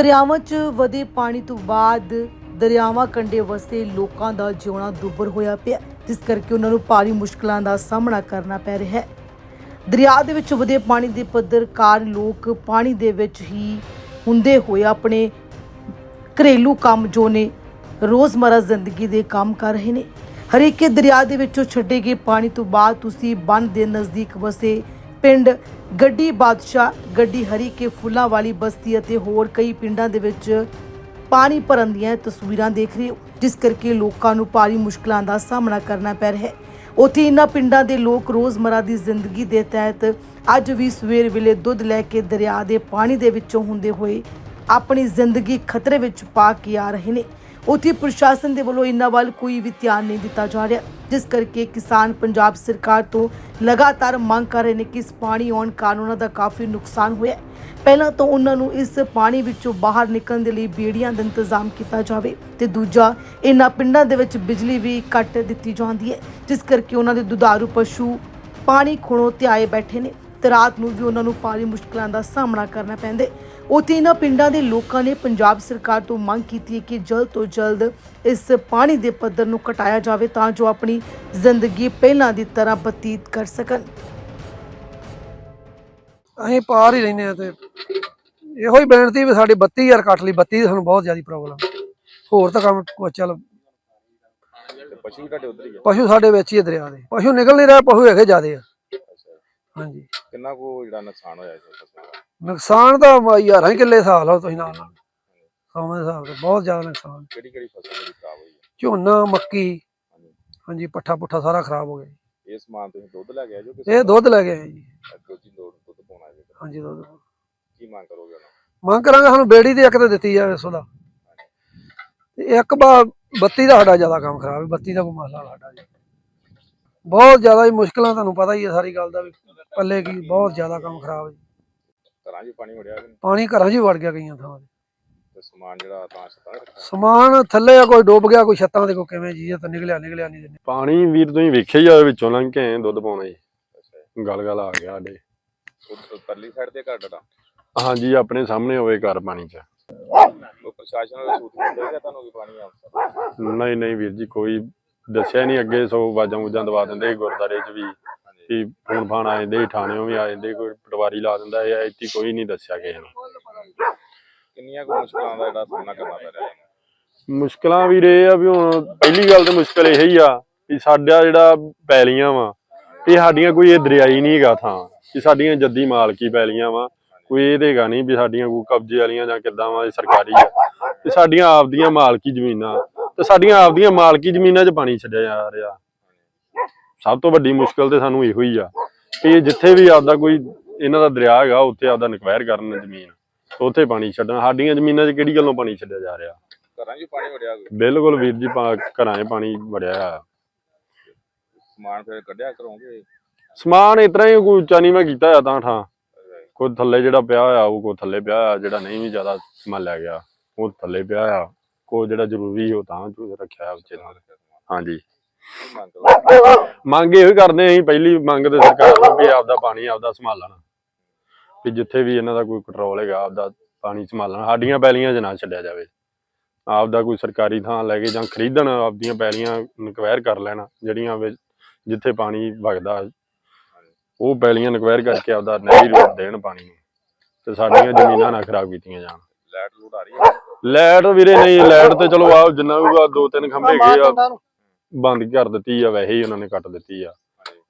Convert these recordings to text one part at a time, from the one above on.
ਦਰਿਆਵਾਂ 'ਚ ਵਧੇ ਪਾਣੀ ਤੋਂ ਬਾਅਦ ਦਰਿਆਵਾਂ ਕੰਢੇ ਵਸਦੇ ਲੋਕਾਂ ਦਾ ਜਿਉਣਾ ਦੁੱਭਰ ਹੋਇਆ ਪਿਆ, ਜਿਸ ਕਰਕੇ ਉਹਨਾਂ ਨੂੰ ਭਾਰੀ ਮੁਸ਼ਕਲਾਂ ਦਾ ਸਾਹਮਣਾ ਕਰਨਾ ਪੈ ਰਿਹਾ ਹੈ। ਦਰਿਆ ਦੇ ਵਿੱਚ ਵਧੇ ਪਾਣੀ ਦੇ ਪੱਧਰ ਕਾਰਨ ਲੋਕ ਪਾਣੀ ਦੇ ਵਿੱਚ ਹੀ ਹੁੰਦੇ ਹੋਏ ਆਪਣੇ ਘਰੇਲੂ ਕੰਮ ਜੋ ਨੇ, ਰੋਜ਼ਮਰਾ ਜ਼ਿੰਦਗੀ ਦੇ ਕੰਮ ਕਰ ਰਹੇ ਨੇ। ਹਰੀਕੇ ਦਰਿਆ ਦੇ ਵਿੱਚੋਂ ਛੱਡੇ ਗਏ ਪਾਣੀ ਤੋਂ ਬਾਅਦ ਤੁਸੀਂ ਬੰਨ ਦੇ ਨਜ਼ਦੀਕ ਵਸੇ ਪਿੰਡ ਗੱਡੀ ਬਾਦਸ਼ਾਹ, ਗੱਡੀ ਹਰੀ ਕੇ ਫੁੱਲਾਂ ਵਾਲੀ ਬਸਤੀ ਅਤੇ ਹੋਰ ਕਈ ਪਿੰਡਾਂ ਦੇ ਵਿੱਚ ਪਾਣੀ ਭਰਨ ਦੀਆਂ ਤਸਵੀਰਾਂ ਦੇਖ ਰਹੇ ਹੋ, ਜਿਸ ਕਰਕੇ ਲੋਕਾਂ ਨੂੰ ਭਾਰੀ ਮੁਸ਼ਕਲਾਂ ਦਾ ਸਾਹਮਣਾ ਕਰਨਾ ਪੈ ਰਿਹਾ ਹੈ। ਉੱਥੇ ਇਨ੍ਹਾਂ ਪਿੰਡਾਂ ਦੇ ਲੋਕ ਰੋਜ਼ਮਰਾ ਦੀ ਜ਼ਿੰਦਗੀ ਦੇ ਤਹਿਤ ਅੱਜ ਵੀ ਸਵੇਰ ਵੇਲੇ ਦੁੱਧ ਲੈ ਕੇ ਦਰਿਆ ਦੇ ਪਾਣੀ ਦੇ ਵਿੱਚੋਂ ਹੁੰਦੇ ਹੋਏ ਆਪਣੀ ਜ਼ਿੰਦਗੀ ਖਤਰੇ ਵਿੱਚ ਪਾ ਕੇ ਆ ਰਹੇ ਨੇ। ਉੱਥੇ ਪ੍ਰਸ਼ਾਸਨ ਦੇ ਵੱਲੋਂ ਇਹਨਾਂ ਵੱਲ ਕੋਈ ਵੀ ਧਿਆਨ ਨਹੀਂ ਦਿੱਤਾ ਜਾ ਰਿਹਾ, ਜਿਸ ਕਰਕੇ ਕਿਸਾਨ ਪੰਜਾਬ ਸਰਕਾਰ ਤੋਂ ਲਗਾਤਾਰ ਮੰਗ ਕਰ ਰਹੇ ਨੇ ਕਿ ਇਸ ਪਾਣੀ ਆਉਣ ਕਾਰਨ ਉਹਨਾਂ ਦਾ ਕਾਫੀ ਨੁਕਸਾਨ ਹੋਇਆ ਪਹਿਲਾਂ ਤਾਂ ਉਹਨਾਂ ਨੂੰ ਇਸ ਪਾਣੀ ਵਿੱਚੋਂ ਬਾਹਰ ਨਿਕਲਣ ਦੇ ਲਈ ਬੇੜੀਆਂ ਦਾ ਇੰਤਜ਼ਾਮ ਕੀਤਾ ਜਾਵੇ ਤੇ ਦੂਜਾ, ਇਹਨਾਂ ਪਿੰਡਾਂ ਦੇ ਵਿੱਚ ਬਿਜਲੀ ਵੀ ਕੱਟ ਦਿੱਤੀ ਜਾਂਦੀ ਹੈ, ਜਿਸ ਕਰਕੇ ਉਹਨਾਂ ਦੇ ਦੁਧਾਰੂ ਪਸ਼ੂ ਪਾਣੀ ਖੁਣੋ ਤੇ ਆਏ ਬੈਠੇ ਨੇ। ਤੇ ਰਾਤ ਨੂੰ ਵੀ ਉਹਨਾਂ ਨੂੰ ਭਾਰੀ ਮੁਸ਼ਕਲਾਂ ਦਾ ਸਾਹਮਣਾ ਕਰਨਾ ਪੈਂਦਾ ਉੱਥੇ ਇਹਨਾਂ ਪਿੰਡਾਂ ਦੇ ਲੋਕਾਂ ਨੇ ਪੰਜਾਬ ਸਰਕਾਰ ਤੋਂ ਮੰਗ ਕੀਤੀ ਹੈ ਕਿ ਜਲਦ ਤੋਂ ਜਲਦ ਇਸ ਪਾਣੀ ਦੇ ਪੱਧਰ ਨੂੰ ਘਟਾਇਆ ਜਾਵੇ ਤਾਂ ਜੋ ਆਪਣੀ ਜ਼ਿੰਦਗੀ ਪਹਿਲਾਂ ਦੀ ਤਰ੍ਹਾਂ ਬਤੀਤ ਕਰ ਸਕਣ। ਅਸੀਂ ਪਾਰ ਹੀ ਰਹਿੰਦੇ ਆ ਤੇ ਇਹੋ ਹੀ ਬੇਨਤੀ ਵੀ ਸਾਡੀ 32000 ਕੱਟ ਲਈ 32 ਦੀ ਸਾਨੂੰ ਬਹੁਤ ਜ਼ਿਆਦਾ ਪ੍ਰੋਬਲਮ ਹੋਰ ਤਾਂ ਕੰਮ ਕੋ ਚੱਲ ਪਸ਼ੂ ਤੁਹਾਡੇ ਉਧਰ ਹੀ ਆ। ਪਸ਼ੂ ਸਾਡੇ ਵਿੱਚ ਹੀ ਆ ਦਰਿਆ ਦੇ। ਪਸ਼ੂ ਨਿਕਲ ਨਹੀਂ ਰਹੇ ਪਸ਼ੂ ਹੈਗੇ ਜ਼ਿਆਦੇ ਆ। ਹਾਂਜੀ। ਕਿੰਨਾ ਕੋ ਜਿਹੜਾ ਨੁਕਸਾਨ ਹੋਇਆ ਇਸ ਫਸਲ ਦਾ? ਨੁਕਸਾਨ ਤਾਂ ਮ- ਹਜ਼ਾਰਾਂ ਹੀ ਕਿੱਲੇ ਹਿਸਾਬ ਲਓ ਤੁਸੀਂ ਨਾਲ ਨਾਲ। ਹਿਸਾਬ ਤੇ ਬਹੁਤ ਜ਼ਿਆਦਾ ਨੁਕਸਾਨ। ਕਿਹੜੀ ਕਿਹੜੀ ਫਸਲ ਜਿਹੜੀ ਖਰਾਬ ਹੋਈ ਹੈ ਝੋਨਾ ਮੱਕੀ ਹਾਂਜੀ। ਪੱਠਾ ਪੁੱਠਾ ਸਾਰਾ ਖਰਾਬ ਹੋ ਗਿਆ। ਇਹ ਸਮਾਨ ਤੁਸੀਂ ਦੁੱਧ ਲੈ ਆਏ ਜੋ ਇਹ ਦੁੱਧ ਲੈ ਗਏ ਜੀ। ਦੋਜੀ ਲੋੜ ਦੁੱਧ ਪਾਉਣਾ ਜੇ ਹਾਂਜੀ ਦੁੱਧ ਕੀ ਮੰਗ ਕਰੋਗੇ ਉਹਨਾਂ ਮੰਗ ਕਰਾਂਗੇ ਸਾਨੂੰ ਬੇੜੀ ਦੀ ਇੱਕ ਤੇ ਦਿੱਤੀ ਜਾਵੇ ਸੋਦਾ ਤੇ ਇੱਕ ਬਾ ਬੱਤੀ ਦਾ ਸਾਡਾ ਜ਼ਿਆਦਾ ਕੰਮ ਖਰਾਬ ਹੈ ਬੱਤੀ ਦਾ ਕੋਈ ਮਸਲਾ ਸਾਡਾ ਜੀ ਬਹੁਤ ਜ਼ਿਆਦਾ ਹੀ ਮੁਸ਼ਕਲਾਂ ਤੁਹਾਨੂੰ ਪਤਾ ਹੀ ਹੈ ਸਾਰੀ ਗੱਲ ਦਾ ਵੀ। ਪੱਲੇ ਕੀ ਬਹੁਤ ਜ਼ਿਆਦਾ ਕੰਮ ਖਰਾਬ ਹੈ ਜੀ। ਘਰਾਂ 'ਚ ਪਾਣੀ ਵੜਿਆ ਕਿ ਨਹੀਂ? ਪਾਣੀ ਘਰਾਂ 'ਚ ਹੀ ਵੜ ਗਿਆ ਕਈਆਂ ਥਾਵਾਂ ਤੇ। ਤੇ ਸਮਾਨ ਜਿਹੜਾ ਤਾਂ ਛੱਤਾਂ ਤੇ ਰੱਖਿਆ? ਸਮਾਨ ਥੱਲੇ ਆ ਕੋਈ ਡੁੱਬ ਗਿਆ ਕੋਈ ਛੱਤਾਂ ਦੇ ਕੋਈ ਕਿਵੇਂ ਜੀ ਇਹ ਤਾਂ ਨਿਕਲਿਆ ਨਿਕਲਿਆ ਨਹੀਂ ਦਿੰਦੇ ਪਾਣੀ ਵੀਰ ਤੁਸੀਂ ਵੇਖਿਆ ਹੀ ਆ ਵਿੱਚੋਂ ਲੰਘ ਕੇ ਆਏ ਦੁੱਧ ਪਾਉਣਾ ਜੀ ਗਲ ਗਲ ਆ ਗਿਆ ਸਾਡੇ। ਉਹ ਪਰਲੀ ਸਾਈਡ ਤੇ ਘਰ ਡਟਾ ਹਾਂਜੀ ਆਪਣੇ ਸਾਹਮਣੇ ਹੋਵੇ ਘਰ ਪਾਣੀ 'ਚ। ਉਹ ਪ੍ਰਸ਼ਾਸਨ ਵਾਲੇ ਸੂਚਨਾ ਦੇਗਾ ਤੁਹਾਨੂੰ ਵੀ ਪਾਣੀ ਆਉਂਦਾ ਨਹੀਂ ਨਹੀਂ ਵੀਰ ਜੀ ਕੋਈ ਦੱਸਿਆ ਨਹੀਂ ਅੱਗੇ ਸੋ ਵਾਜਾਂ ਵੂਜਾਂ ਦਵਾ ਦਿੰਦੇ ਗੁਰਦਾਰੇ 'ਚ ਵੀ ਵੀ ਫੋਨ ਫਾਨ ਆ ਜਾਂਦੇ ਥਾਣਿਓਂ ਵੀ ਆ ਜਾਂਦੇ ਕੋਈ ਪਟਵਾਰੀ ਲਾ ਦਿੰਦਾ ਇਹ ਇੱਥੇ ਕੋਈ ਨਹੀਂ ਦੱਸਿਆ ਕਿਸੇ ਨੂੰ। ਕਿੰਨੀਆਂ ਕੁ ਮੁਸ਼ਕਲਾਂ ਦਾ ਜਿਹੜਾ ਸਾਹਮਣਾ ਕਰਨਾ ਪੈ ਰਿਹਾ ਹੈ? ਮੁਸ਼ਕਲਾਂ ਵੀਰ ਇਹ ਆ ਵੀ ਹੁਣ ਪਹਿਲੀ ਗੱਲ ਤੇ ਮੁਸ਼ਕਲ ਇਹ ਹੀ ਆ ਵੀ ਸਾਡਾ ਜਿਹੜਾ ਪੈਲੀਆਂ ਵਾ ਇਹ ਸਾਡੀਆਂ ਕੋਈ ਇਹ ਦਰਿਆਈ ਨਹੀਂ ਹੈਗਾ ਥਾਂ ਕਿ ਸਾਡੀਆਂ ਜੱਦੀ ਮਾਲਕੀ ਪੈਲੀਆਂ ਵਾ ਕੋਈ ਇਹ ਦੇਗਾ ਨਹੀਂ ਵੀ ਸਾਡੀਆਂ ਕੋਈ ਕਬਜ਼ੇ ਵਾਲੀਆਂ ਜਾਂ ਕਿੱਦਾਂ ਵਾ ਇਹ ਸਰਕਾਰੀ ਆ। ਤੇ ਸਾਡੀਆਂ ਆਪਦੀਆਂ ਮਾਲਕੀ ਜ਼ਮੀਨਾਂ ਤੇ ਸਾਡੀਆਂ ਆਪਦੀਆਂ ਮਾਲਕੀ ਜ਼ਮੀਨਾਂ 'ਚ ਪਾਣੀ ਛੱਡਿਆ ਜਾ ਰਿਹਾ। ਸਭ ਤੋਂ ਵੱਡੀ ਮੁਸ਼ਕਲ ਤੇ ਸਾਨੂੰ ਇਹੋ ਹੀ ਆ ਕਿ ਜਿੱਥੇ ਵੀ ਆਪਦਾ ਕੋਈ ਇਹਨਾਂ ਦਾ ਦਰਿਆ ਹੈਗਾ ਉੱਥੇ ਆਪਦਾ ਨਕਵੈਰ ਕਰਨ ਜ਼ਮੀਨ ਉੱਥੇ ਪਾਣੀ ਛੱਡਣਾ। ਸਾਡੀਆਂ ਜ਼ਮੀਨਾਂ 'ਚ ਕਿਹੜੀ ਗੱਲੋਂ ਪਾਣੀ ਛੱਡਿਆ ਜਾ ਰਿਹਾ? ਘਰਾਂ 'ਚ ਪਾਣੀ ਵੜਿਆ? ਬਿਲਕੁਲ ਵੀਰ ਜੀ ਘਰਾਂ 'ਚ ਪਾਣੀ ਵੜਿਆ ਆ। ਸਮਾਨ ਫਿਰ ਕੱਢਿਆ ਕਰੋਗੇ ਸਮਾਨ ਇਤਰਾ ਹੀ ਕੋਈ ਉੱਚਾ ਨਹੀਂ ਮੈਂ ਕੀਤਾ ਆ ਤਾਂ ਠਾਂ। ਕੋਈ ਥੱਲੇ ਜਿਹੜਾ ਪਿਆ ਹੋਇਆ ਉਹ ਕੋ ਥੱਲੇ ਪਿਆ ਹੋਇਆ ਜਿਹੜਾ ਨਹੀਂ ਵੀ ਜ਼ਿਆਦਾ ਸਮਾਨ ਲੈ ਗਿਆ ਉਹ ਥੱਲੇ ਪਿਆ ਆ। ਕੋ ਜਿਹੜਾ ਜ਼ਰੂਰੀ ਉਹ ਤਾਂ ਚ ਰੱਖਿਆ ਉੱਚੇ ਹਾਂਜੀ। ਮੰਗ ਇਹੋ ਕਰਦੇ ਅਸੀਂ, ਪਹਿਲੀ ਮੰਗ ਤੇ ਸਰਕਾਰ ਨੂੰ ਵੀ ਆਪਦਾ ਪਾਣੀ ਆਪਦਾ ਸੰਭਾਲਣ। ਵੀ ਜਿੱਥੇ ਵੀ ਇਹਨਾਂ ਦਾ ਕੋਈ ਕੰਟਰੋਲ ਹੈਗਾ, ਆਪਦਾ ਪਾਣੀ ਸੰਭਾਲਣ। ਸਾਡੀਆਂ ਪੈਲੀਆਂ 'ਚ ਨਾ ਛੱਡਿਆ ਜਾਵੇ। ਆਪਦਾ ਕੋਈ ਸਰਕਾਰੀ ਥਾਂ ਲੈ ਕੇ ਜਾਂ ਖਰੀਦਣ, ਆਪਦੀਆਂ ਪੈਲੀਆਂ ਨਕਵੈਰ ਕਰ ਲੈਣ, ਜਿਹੜੀਆਂ ਜਿੱਥੇ ਪਾਣੀ ਵਗਦਾ। ਉਹ ਪੈਲੀਆਂ ਨਕਵੈਰ ਕਰਕੇ ਆਪਦਾ ਨਹਿਰੀ ਰੂਪ ਦੇਣ ਪਾਣੀ ਨੂੰ। ਤੇ ਸਾਡੀਆਂ ਜ਼ਮੀਨਾਂ ਨਾ ਖਰਾਬ ਕੀਤੀਆਂ ਜਾਣ। ਲੈਟ ਲੂਟ ਆ ਰਹੀ ਹੈ। ਲਾਈਟ ਵੀਰੇ ਨਹੀਂ ਲਾਈਟ ਤੇ ਚਲੋ ਆ ਜਿੰਨਾ ਵੀ ਆ ਦੋ ਤਿੰਨ ਖੰਭੇ ਗਏ ਆ। ਬੰਦ ਕਰ ਦਿੱਤੀ ਆ ਵੈਸੇ ਹੀ ਉਹਨਾਂ ਨੇ ਕੱਟ ਦਿੱਤੀ ਆ।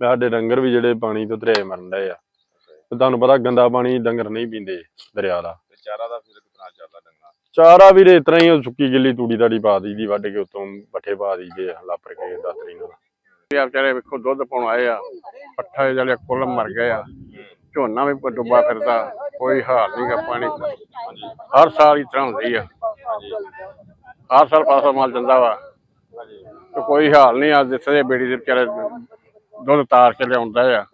ਸਾਡੇ ਡੰਗਰ ਵੀ ਜਿਹੜੇ ਪਾਣੀ ਤੋਂ ਧਰੇ ਮਰਨ ਡਏ ਆ। ਤੇ ਤੁਹਾਨੂੰ ਪਤਾ ਗੰਦਾ ਪਾਣੀ ਡੰਗਰ ਨਹੀਂ ਪੀਂਦੇ ਦਰਿਆ ਦਾ। ਚਾਰਾ ਦਾ ਫਿਰ ਕਿਤਨਾ ਚੱਲਦਾ ਡੰਗਣਾ ਚਾਰਾ ਵੀਰੇ ਇਤਨਾ ਹੀ ਉਹ ਸੁੱਕੀ ਗਿੱਲੀ ਤੂੜੀ ਤਾੜੀ ਪਾ ਦਈਦੀ ਵੱਢ ਕੇ ਉਤੋਂ ਪੱਠੇ ਪਾ ਦਈਦੇ ਆ ਲਾਪਰ ਕੇ ਦਾਤਰੀ ਨਾਲ। ਆ ਵਿਚਾਰੇ ਵੇਖੋ ਦੁੱਧ ਪਾਉਣ ਆਏ ਆ। ਪੱਠਾ ਜਿਹੜੇ ਕੁੱਲ ਮਰ ਗਏ ਆ। ਝੋਨਾ ਵੀ ਡੁੱਬਾ ਫਿਰਦਾ। ਕੋਈ ਹਾਲ ਨਹੀਂਗਾ ਪਾਣੀ। ਦਾ। ਹਰ ਸਾਲ ਇਸ ਤਰ੍ਹਾਂ ਹੁੰਦੀ ਆ। ਹਰ ਸਾਲ ਪਾਸਾ ਮਾਲ ਜਾਂਦਾ ਵਾ। ਤੇ ਕੋਈ ਹਾਲ ਨਹੀਂ ਆ ਜਿੱਥੇ ਦੇ ਬੇੜੀ ਦੇ ਵਿਚਾਰੇ ਦੁੱਧ ਤਾਰ ਕੇ ਲਿਆਉਂਦਾ ਆ।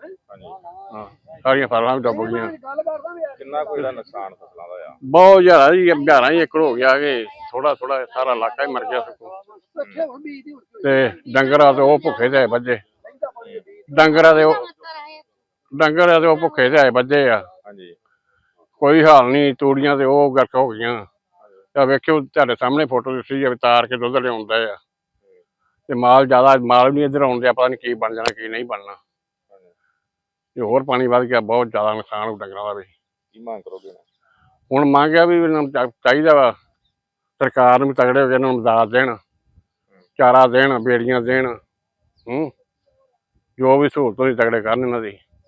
ਹਾਂ ਸਾਰੀਆਂ ਫਸਲਾਂ ਵੀ ਡੁੱਬ ਗਈਆਂ। ਕਿੰਨਾ ਕੋਈ ਦਾ ਨੁਕਸਾਨ ਫਸਲਾਂ ਦਾ ਆ? ਬਹੁਤ ਜ਼ਿਆਦਾ ਜੀ ਹਜ਼ਾਰਾਂ ਹੀ ਏਕੜ ਹੋ ਗਿਆ ਕਿ ਥੋੜਾ ਥੋੜਾ ਸਾਰਾ ਇਲਾਕਾ ਹੀ ਮਰ ਗਿਆ ਸਗੋਂ। ਤੇ ਡੰਗਰਾਂ ਤੇ ਉਹ ਭੁੱਖੇ ਤੇ ਵੱਜੇ। ਡੰਗਰਾਂ ਦੇ ਉਹ ਡੰਗਰ ਤੇ ਉਹ ਭੁੱਖੇ ਤੇ ਆਏ ਵੱਜੇ ਆ। ਹਾਂਜੀ। ਕੋਈ ਹਾਲ ਨਹੀਂ ਤੂੜੀਆਂ ਤੇ ਉਹ ਗਰਕ ਹੋ ਗਈਆਂ। ਤਾਂ ਵੇਖਿਓ ਤੁਹਾਡੇ ਸਾਹਮਣੇ ਫੋਟੋ ਦਿੱਤੀ ਆ ਵੀ ਤਾਰ ਕੇ ਦੁੱਧ ਲਿਆਉਂਦਾ ਆ। ਤੇ ਮਾਲ ਜ਼ਿਆਦਾ ਮਾਲ ਵੀ ਨਹੀਂ ਇੱਧਰ ਆਉਂਦੇ ਪਤਾ ਨਹੀਂ ਕੀ ਬਣ ਜਾਣਾ ਕੀ ਨਹੀਂ ਬਣਨਾ। ਤੇ ਹੋਰ ਪਾਣੀ ਵੱਧ ਗਿਆ ਬਹੁਤ ਜ਼ਿਆਦਾ ਨੁਕਸਾਨ ਹੋ ਡੰਗਰਾਂ ਦਾ ਵੀ। ਕੀ ਮੰਗ ਕਰੋਗੇ? ਹੁਣ? ਮੰਗਿਆ ਵੀ ਚਾਹੀਦਾ ਵਾ। ਸਰਕਾਰ ਨੂੰ ਤਗੜੇ ਹੋ ਕੇ ਇਹਨਾਂ ਨੂੰ ਮਦਦ ਦੇਣ ਚਾਰਾ ਦੇਣ ਬੇੜੀਆਂ ਦੇਣ ਹੂੰ। ਜੋ ਵੀ ਸਹੂਲਤ ਹੋਈ ਤਗੜੇ ਕਰਨ ਇਹਨਾਂ ਦੀ।